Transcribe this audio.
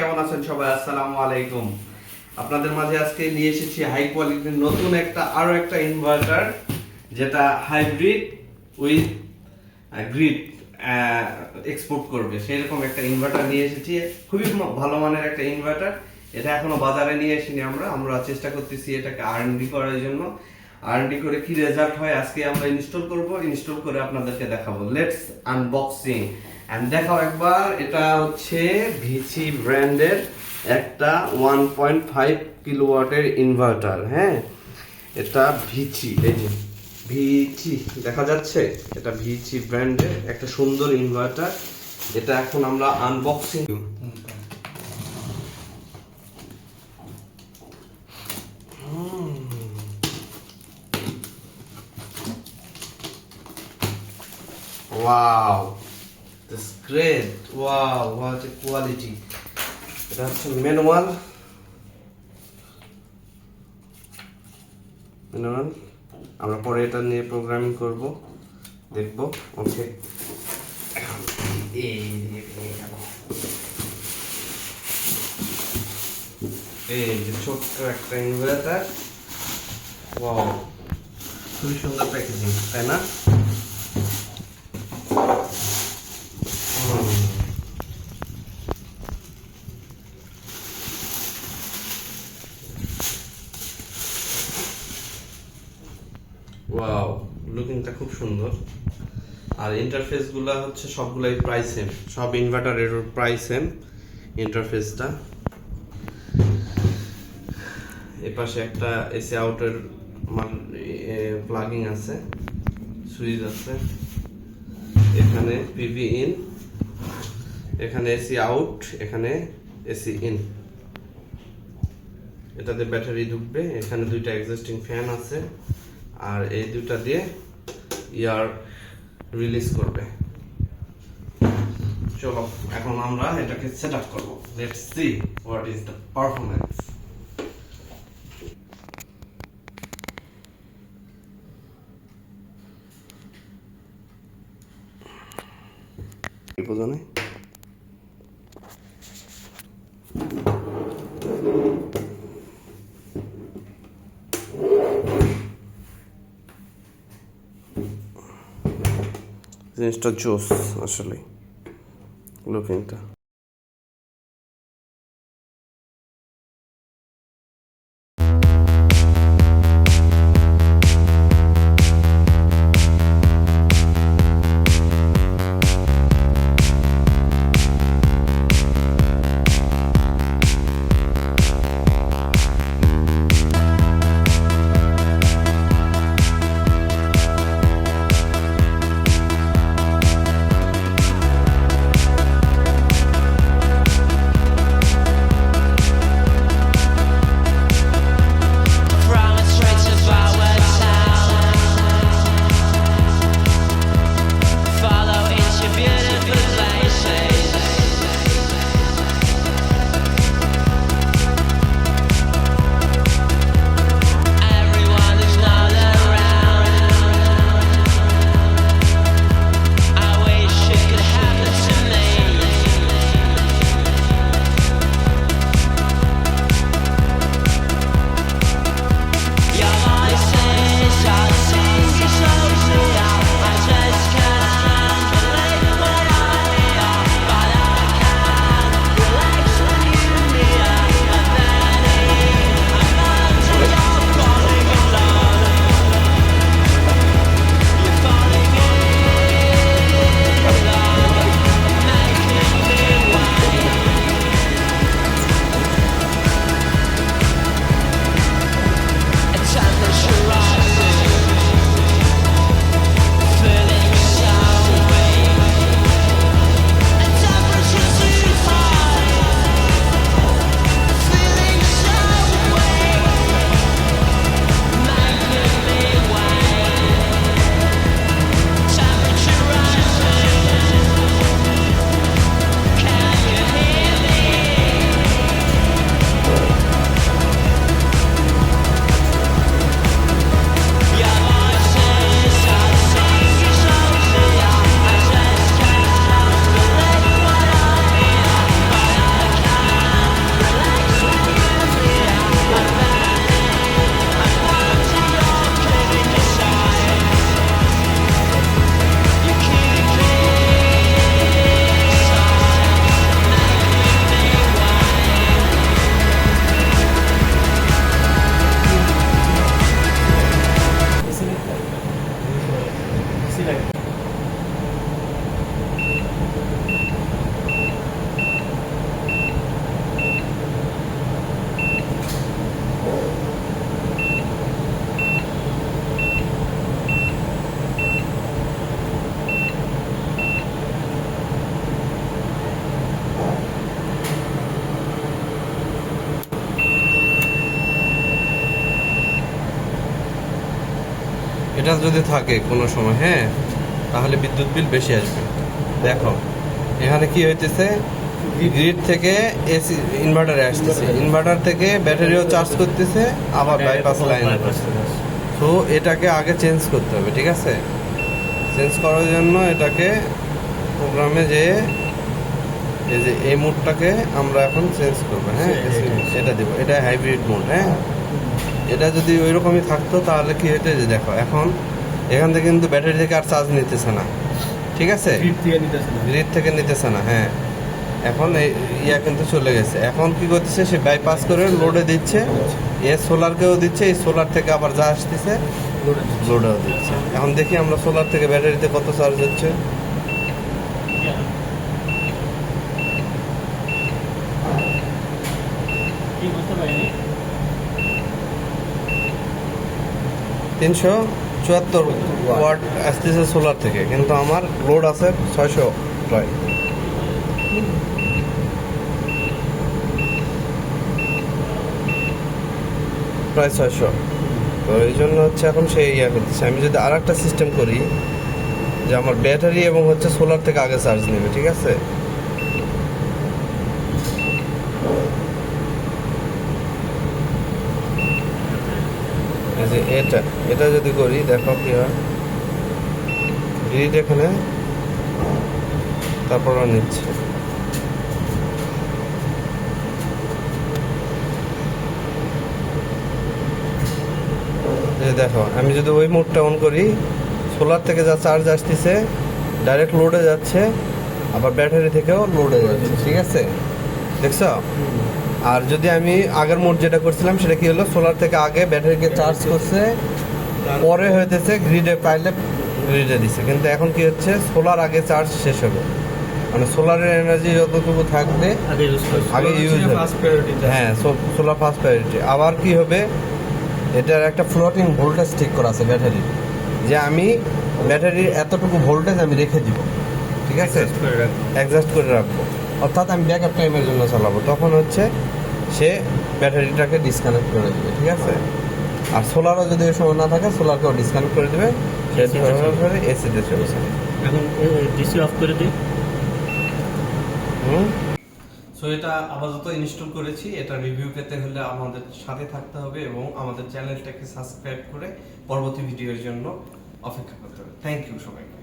কেমন আছেন সবাই? আসসালামু আলাইকুম। আপনাদের মাঝে আজকে নিয়ে এসেছি হাই কোয়ালিটির নতুন একটা, আরও একটা ইনভার্টার যেটা হাইব্রিড উইথ গ্রিড এক্সপোর্ট করবে। সেরকম একটা ইনভার্টার নিয়ে এসেছি। খুবই ভালো মানের একটা ইনভার্টার এটা এখনও বাজারে নিয়ে আসিনি আমরা। আমরা চেষ্টা করতেছি এটাকে আরএনডি করার জন্য। আরএনডি করে কি রেজাল্ট হয় আজকে আমরা ইনস্টল করব। ইনস্টল করে আপনাদেরকে দেখাবো। লেটস আনবক্সিং এন্ড দেখাও একবার এটা হচ্ছে ভিচি ব্র্যান্ডের একটা ওয়ান পয়েন্ট ফাইভ কিলোওয়াটের ইনভার্টার হ্যাঁ? এটা ভিচি এই যে ভিচি দেখা যাচ্ছে? এটা ভিচি ব্র্যান্ডের একটা সুন্দর ইনভার্টার এটা এখন আমরা unboxing Wow, this great. Wow, what a quality. এটা হচ্ছে ম্যানুয়াল ম্যানুয়াল আমরা পরে এটা নিয়ে প্রোগ্রামিং করব দেখব ওকে এই। এই যে ছোট্ট একটা ইনভার্টার ওয়াও খুবই সুন্দর প্যাকেজিং তাই না ওয়াও লুকিংটা খুব সুন্দর। আর ইন্টারফেসগুলা হচ্ছে সবগুলাই প্রায় সেম সব ইনভার্টারের প্রায় সেম ইন্টারফেসটা এ পাশে একটা এসি আউটের প্লাগিং আছে সুইচ আছে। এখানে পিভি ইন এখানে এসি আউট এখানে এসি ইন এটাতে ব্যাটারি ঢুকবে। এখানে দুইটা এক্সিস্টিং ফ্যান আছে। আর এই দুটা দিয়ে ইয়ার রিলিজ করবে। চলো, এখন আমরা এটাকে সেট আপ করব let's see what is the performance বোঝা জিনিসটা জোস আসলে লুকিংটা এটা যদি থাকে কোনো সময় হ্যাঁ তাহলে বিদ্যুৎ বিল বেশি আসবে। দেখো এখানে কি হইতেছে? গ্রিড থেকে এসি ইনভার্টারে আসতেছে। ইনভার্টার থেকে ব্যাটারিও চার্জ করতেছে আবার বাইপাস লাইন তো এটাকে আগে চেঞ্জ করতে হবে ঠিক আছে? চেঞ্জ করার জন্য এটাকে প্রোগ্রামে যে এই যে এই মোডটাকে আমরা এখন চেঞ্জ করব হ্যাঁ? এটা দেবো। এটা হাইব্রিড মোড হ্যাঁ? এটা যদি ওই রকমই থাকতো তাহলে কি হতো যে দেখো এখন এখান থেকে কিন্তু ব্যাটারি থেকে আর চার্জ নিতেছে না। ঠিক আছে? গ্রিড থেকে নিতেছে না। হ্যাঁ। এখন এই ইয়া কিন্তু চলে গেছে। এখন কি করতেছে সে বাইপাস করে লোডে দিচ্ছে। এ সোলারকেও দিচ্ছে এই সোলার থেকে আবার যা আসতেছে লোডেও দিচ্ছে। এখন দেখি আমরা সোলার থেকে ব্যাটারিতে কত চার্জ হচ্ছে। তিনশো চুয়াত্তর ওয়াট আসতেছে সোলার থেকে, কিন্তু আমার লোড আছে ছয়শো প্রায়। প্রায় ছয়শো। তো এই জন্য হচ্ছে এখন সেই ইয়ে করতেছে। আমি যদি আর একটা সিস্টেম করি, যে আমার ব্যাটারি এবং হচ্ছে সোলার থেকে আগে চার্জ নেবে, ঠিক আছে? যে এটা এটা যদি করি, দেখো কি হয়। গ্রিড এখানে, তারপর নিচ্ছে। এই দেখো, আমি যদি ওই মোডটা অন করি সোলার থেকে যা চার্জ আসতেছে ডাইরেক্ট লোডে যাচ্ছে, আবার ব্যাটারি থেকেও লোডে যাচ্ছে, ঠিক আছে? দেখছ? আর যদি আমি আগের মোড যেটা করছিলাম সেটা কি হলো? সোলার থেকে আগে ব্যাটারিকে চার্জ করছে পরে হইতেছে গ্রিডে পাইলে গ্রিডে দিছে। কিন্তু এখন কি হচ্ছে? সোলার আগে চার্জ শেষ হবে মানে সোলারের এনার্জি যতটুকু থাকবে আগে ইউজ হ্যাঁ সোলার ফার্স্ট প্রায়োরিটি আবার কি হবে? এটার একটা ফ্লোটিং ভোল্টেজ ঠিক করা আছে ব্যাটারির যে আমি ব্যাটারির এতটুকু ভোল্টেজ আমি রেখে দিব। ঠিক আছে? অ্যাডজাস্ট করে রাখব। অর্থাৎ আমি ব্যাক আপ টাইমের জন্য চালাবো। তখন হচ্ছে সে ব্যাটারিটাকে ডিসকানেক্ট করে দেবে ঠিক আছে? আর সোলারও যদি ওই সময় না থাকে সোলারকেও ডিসকানেক্ট করে দেবে। করে এসিতে চলছে। এখন ডিসি অফ করে দিই। হুম? সো এটা আপাতত ইনস্টল করেছি। এটা রিভিউ পেতে হলে আমাদের সাথে থাকতে হবে এবং আমাদের চ্যানেলটাকে সাবস্ক্রাইব করে পরবর্তী ভিডিওর জন্য অপেক্ষা করতে হবে। থ্যাংক ইউ সবাইকে।